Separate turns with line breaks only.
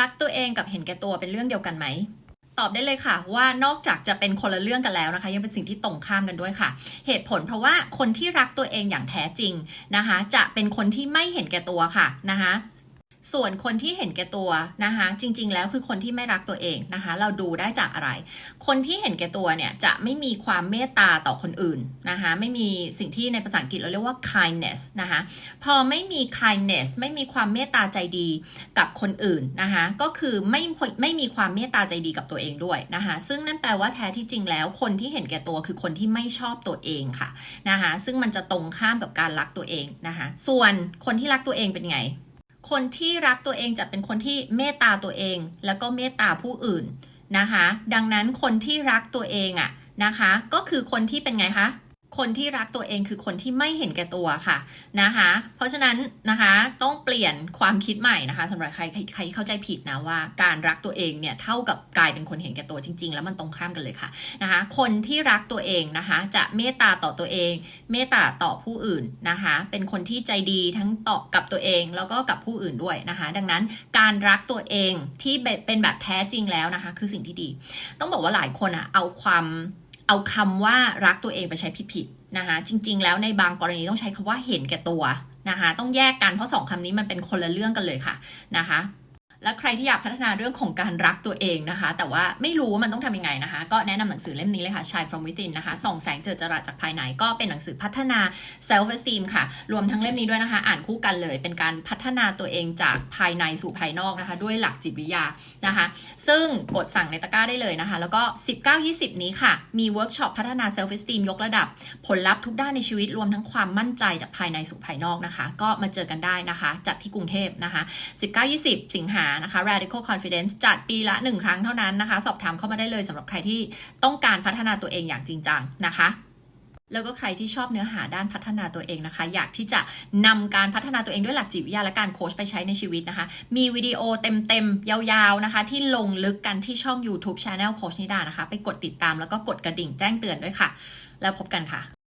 รักตัวเองกับเห็นแก่ตัวเป็นเรื่องเดียวกันไหมตอบได้เลยค่ะว่านอกจากจะเป็นคนละเรื่องกันแล้วนะคะ ยังเป็นสิ่งที่ตรงข้ามกันด้วยค่ะ เหตุผลเพราะว่าคนที่รักตัวเองอย่างแท้จริงนะคะ จะเป็นคนที่ไม่เห็นแก่ตัวค่ะนะคะ ส่วนคนที่เห็นแก่ตัวนะคะจริง ๆ แล้วคือคนที่ไม่รักตัวเองนะคะเราดูได้จากอะไร คนที่เห็นแก่ตัวเนี่ยจะไม่มีความเมตตาต่อคนอื่นนะคะไม่มีสิ่งที่ในภาษาอังกฤษเราเรียกว่า kindness นะคะพอไม่มี kindness ไม่มีความเมตตาใจดีกับคนอื่นนะคะก็คือไม่ไม่มีความเมตตาใจดีกับตัวเองด้วยนะคะซึ่งนั่นแปลว่าแท้ที่จริงแล้วคนที่เห็นแก่ตัวคือคนที่ไม่ชอบตัวเองค่ะนะคะซึ่งมันจะตรงข้ามกับการรักตัวเองนะคะส่วนคนที่รักตัวเองเป็นไง คนที่รักตัวเองจะเป็นคนที่เมตตาตัวเอง แล้วก็เมตตาผู้อื่นนะคะ ดังนั้นคนที่รักตัวเองอะนะคะ ก็คือคนที่เป็นไงคะ คนที่รักตัวเองคือคนที่ไม่เห็นแก่ตัวค่ะนะคะ เพราะฉะนั้นนะคะต้องเปลี่ยนความคิดใหม่นะคะสำหรับใครใครใครที่เข้าใจผิดนะว่าการรักตัวเองเนี่ยเท่ากับกลายเป็นคนเห็นแก่ตัวจริง ๆ แล้วมันตรงข้ามกันเลยค่ะนะคะ คนที่รักตัวเองนะคะ จะเมตตาต่อตัวเอง เมตตาต่อผู้อื่นนะคะ เป็นคนที่ใจดีทั้งต่อกับตัวเองแล้วก็กับผู้อื่นด้วยนะคะ ดังนั้นการรักตัวเองที่เป็นแบบแท้จริงแล้วนะคะ คือสิ่งที่ดี ต้องบอกว่าหลายคนอะเอาความ เอาคำว่ารักตัวเองไปใช้ผิดๆนะคะ จริง ๆ แล้วในบางกรณีต้องใช้คำว่าเห็นแก่ตัวนะคะ ต้องแยกกันเพราะสองคำนี้มันเป็นคนละเรื่องกันเลยค่ะนะคะ และใครที่อยากพัฒนาเรื่องของการรักตัวเองนะคะ แต่ว่าไม่รู้ว่ามันต้องทำยังไงนะคะ ก็แนะนำหนังสือเล่มนี้เลยค่ะ Shine from Within นะคะส่องแสงเจิดจรัสจากภายในก็เป็นหนังสือพัฒนา self esteem ค่ะ รวมทั้งเล่มนี้ด้วยนะคะ อ่านคู่กันเลย เป็นการพัฒนาตัวเองจากภายในสู่ภายนอกนะคะ ด้วยหลักจิตวิทยานะคะ ซึ่งกดสั่งในตะกร้าได้เลยนะคะ แล้วก็ 19-20 นี้ค่ะ มีเวิร์กช็อปพัฒนา self esteem ยกระดับ ผลลัพธ์ทุกด้านในชีวิตรวมทั้งความมั่นใจจากภายในสู่ภายนอกนะคะ ก็มาเจอกันได้นะคะ จัดที่กรุงเทพนะคะ 19-20 สิงหานะคะ radical confidence จัดปีละ 1 ครั้งเท่านั้นนะคะ สอบถามเข้ามาได้เลยสำหรับใครที่ต้องการพัฒนาตัวเองอย่างจริงจังนะคะแล้วก็ใครที่ชอบเนื้อหาด้านพัฒนาตัวเองนะคะ อยากที่จะนำการพัฒนาตัวเองด้วยหลักจิตวิทยาและการโค้ชไปใช้ในชีวิตนะคะ มีวิดีโอเต็มๆ ยาวๆนะคะ ที่ลงลึกกันที่ช่อง YouTube Channel โคชนิดานะคะ ไปกดติดตามแล้วก็กดกระดิ่งแจ้งเตือนด้วยค่ะ แล้วพบกันค่ะ